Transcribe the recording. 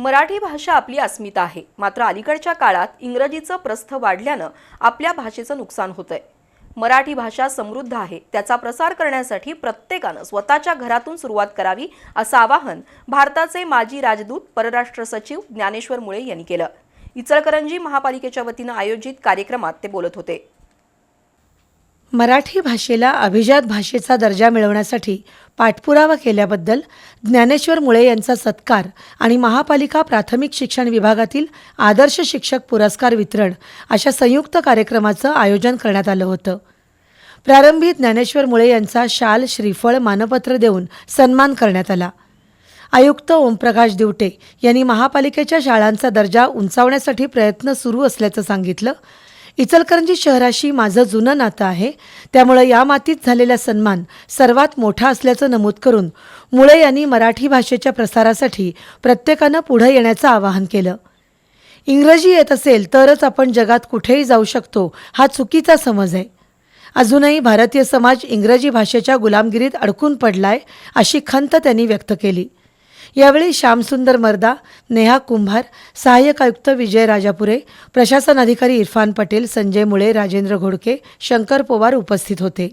मराठी भाषा आपली अस्मिता आहे. मात्र अलीकडच्या काळात इंग्रजीचं प्रस्थ वाढल्यानं आपल्या भाषेचं नुकसान होतंय. मराठी भाषा समृद्ध आहे. त्याचा प्रसार करण्यासाठी प्रत्येकानं स्वतःच्या घरातून सुरुवात करावी असं आवाहन भारताचे माजी राजदूत परराष्ट्र सचिव ज्ञानेश्वर मुळे यांनी केलं. इचलकरंजी महापालिकेच्या वतीनं आयोजित कार्यक्रमात ते बोलत होते. मराठी भाषेला अभिजात भाषेचा दर्जा मिळवण्यासाठी पाठपुरावा केल्याबद्दल ज्ञानेश्वर मुळे यांचा सत्कार आणि महापालिका प्राथमिक शिक्षण विभागातील आदर्श शिक्षक पुरस्कार वितरण अशा संयुक्त कार्यक्रमाचं आयोजन करण्यात आलं होतं. प्रारंभी ज्ञानेश्वर मुळे यांचा शाल श्रीफळ मानपत्र देऊन सन्मान करण्यात आला. आयुक्त ओमप्रकाश दिवटे यांनी महापालिकेच्या शाळांचा दर्जा उंचावण्यासाठी प्रयत्न सुरू असल्याचं सांगितलं. इचलकरंजी शहराशी माझं जुनं नातं आहे. त्यामुळे या मातीत झालेला सन्मान सर्वात मोठा असल्याचं नमूद करून मुळे यांनी मराठी भाषेच्या प्रसारासाठी प्रत्येकानं पुढं येण्याचं आवाहन केलं. इंग्रजी येत असेल तरच आपण जगात कुठेही जाऊ शकतो हा चुकीचा समज आहे. अजूनही भारतीय समाज इंग्रजी भाषेच्या गुलामगिरीत अडकून पडलाय अशी खंत त्यांनी व्यक्त केली. यावेळी श्यामसुंदर मर्दा नेहा कुंभार सहाय्यक आयुक्त विजय राजापुरे प्रशासन अधिकारी इरफान पटेल संजय मुळे राजेंद्र घोडके शंकर पोवार उपस्थित होते.